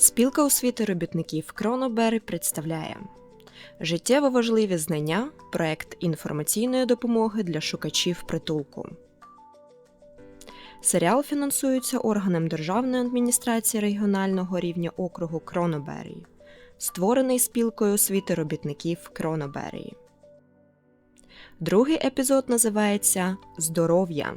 Спілка освіти робітників Кронобери представляє життєво важливі знання, проект інформаційної допомоги для шукачів притулку. Серіал фінансується органом Державної адміністрації регіонального рівня округу Кроноберії, створений спілкою освіти робітників Кроноберії. Другий епізод називається Здоров'я.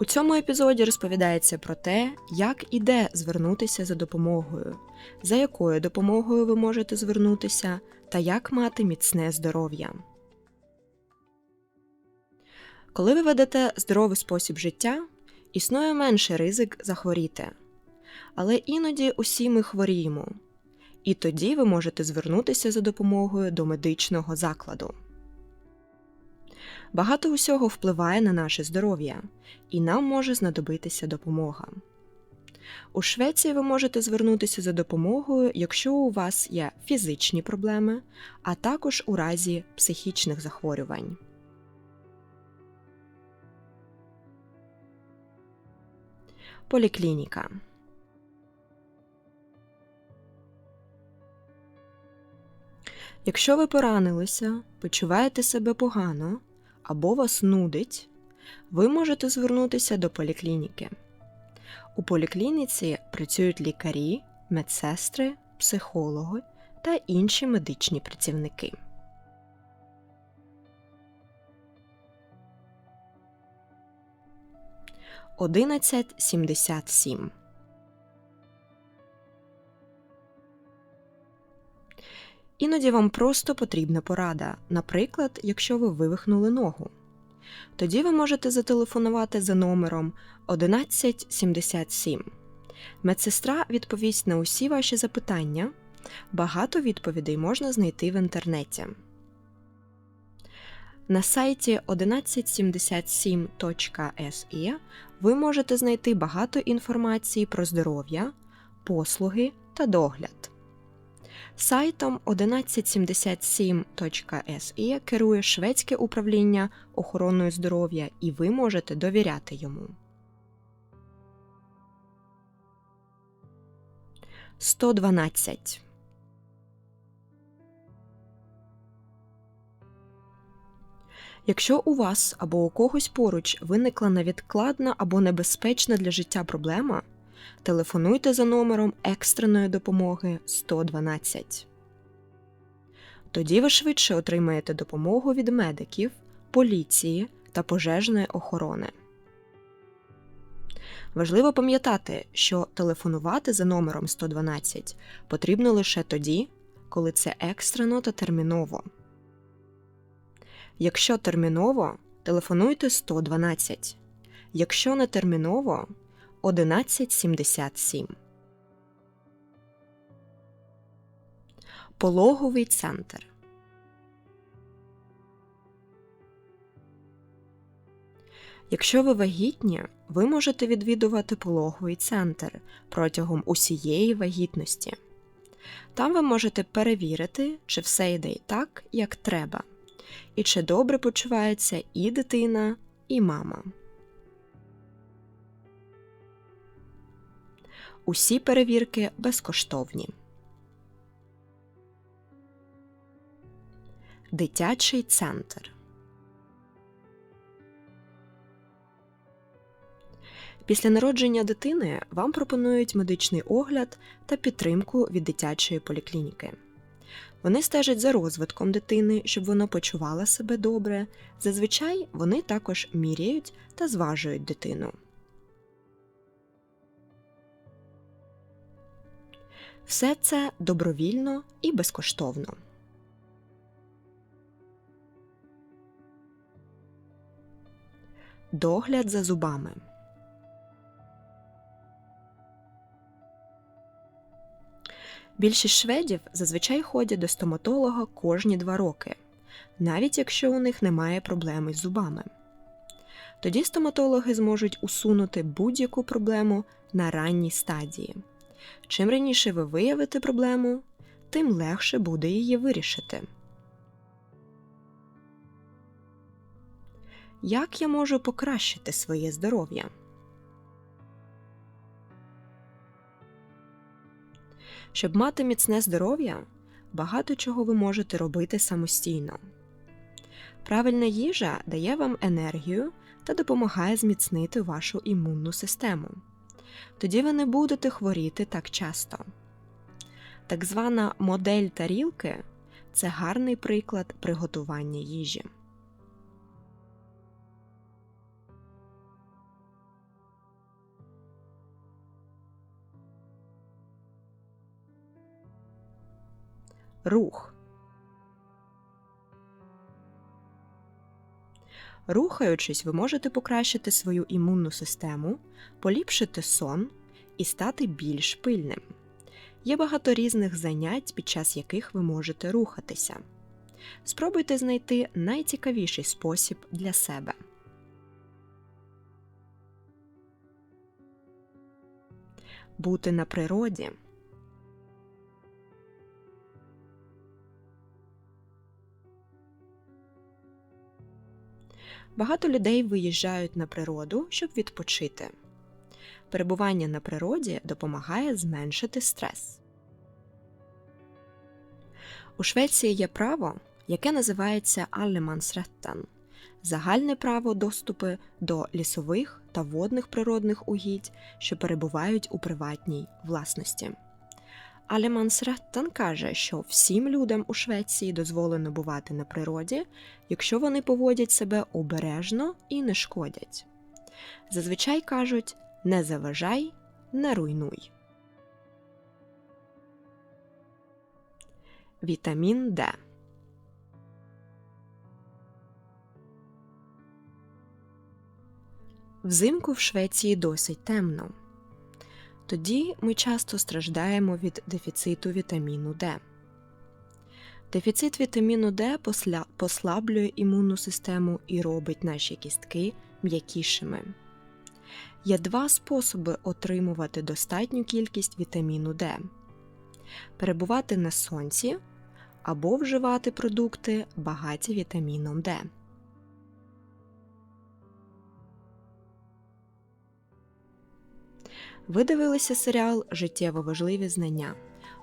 У цьому епізоді розповідається про те, як і де звернутися за допомогою, за якою допомогою ви можете звернутися, та як мати міцне здоров'я. Коли ви ведете здоровий спосіб життя, існує менший ризик захворіти. Але іноді усі ми хворіємо, і тоді ви можете звернутися за допомогою до медичного закладу. Багато усього впливає на наше здоров'я, і нам може знадобитися допомога. У Швеції ви можете звернутися за допомогою, якщо у вас є фізичні проблеми, а також у разі психічних захворювань. Поліклініка Якщо ви поранилися, почуваєте себе погано або вас нудить, ви можете звернутися до поліклініки. У поліклініці працюють лікарі, медсестри, психологи та інші медичні працівники. Одинадцять Іноді вам просто потрібна порада, наприклад, якщо ви вивихнули ногу. Тоді ви можете зателефонувати за номером 1177. Медсестра відповість на усі ваші запитання. Багато відповідей можна знайти в інтернеті. На сайті 1177.se ви можете знайти багато інформації про здоров'я, послуги та догляд. Сайтом 1177.se керує шведське управління охороною здоров'я, і ви можете довіряти йому. 112. Якщо у вас або у когось поруч виникла невідкладна або небезпечна для життя проблема, телефонуйте за номером екстреної допомоги 112. Тоді ви швидше отримаєте допомогу від медиків, поліції та пожежної охорони. Важливо пам'ятати, що телефонувати за номером 112 потрібно лише тоді, коли це екстрено та терміново. Якщо терміново, телефонуйте 112. Якщо не терміново 1177. Пологовий центр. Якщо ви вагітні, ви можете відвідувати пологовий центр протягом усієї вагітності. Там ви можете перевірити, чи все йде так, як треба, і чи добре почувається і дитина, і мама. Усі перевірки безкоштовні. Дитячий центр. Після народження дитини вам пропонують медичний огляд та підтримку від дитячої поліклініки. Вони стежать за розвитком дитини, щоб вона почувала себе добре. Зазвичай вони також міряють та зважують дитину. Все це добровільно і безкоштовно. Догляд за зубами. Більшість шведів зазвичай ходять до стоматолога кожні два роки, навіть якщо у них немає проблеми з зубами. Тоді стоматологи зможуть усунути будь-яку проблему на ранній стадії. Чим раніше ви виявите проблему, тим легше буде її вирішити. Як я можу покращити своє здоров'я? Щоб мати міцне здоров'я, багато чого ви можете робити самостійно. Правильна їжа дає вам енергію та допомагає зміцнити вашу імунну систему. Тоді ви не будете хворіти так часто. Так звана модель тарілки це гарний приклад приготування їжі. Рух. Рухаючись, ви можете покращити свою імунну систему, поліпшити сон і стати більш пильним. Є багато різних занять, під час яких ви можете рухатися. Спробуйте знайти найцікавіший спосіб для себе. Бути на природі. Багато людей виїжджають на природу, щоб відпочити. Перебування на природі допомагає зменшити стрес. У Швеції є право, яке називається Allemansrätten – загальне право доступу до лісових та водних природних угідь, що перебувають у приватній власності. Allemansrätten каже, що всім людям у Швеції дозволено бувати на природі, якщо вони поводять себе обережно і не шкодять. Зазвичай кажуть не заважай, не руйнуй. Вітамін Д. Взимку в Швеції досить темно. Тоді ми часто страждаємо від дефіциту вітаміну Д. Дефіцит вітаміну Д послаблює імунну систему і робить наші кістки м'якішими. Є два способи отримувати достатню кількість вітаміну Д: перебувати на сонці або вживати продукти, багаті вітаміном Д. Ви дивилися серіал Життєво важливі знання.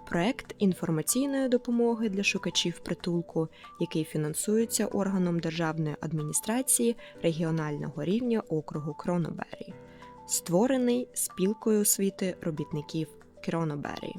Проект інформаційної допомоги для шукачів притулку, який фінансується органом державної адміністрації регіонального рівня округу Кронобері, створений спілкою освіти робітників Кронобері.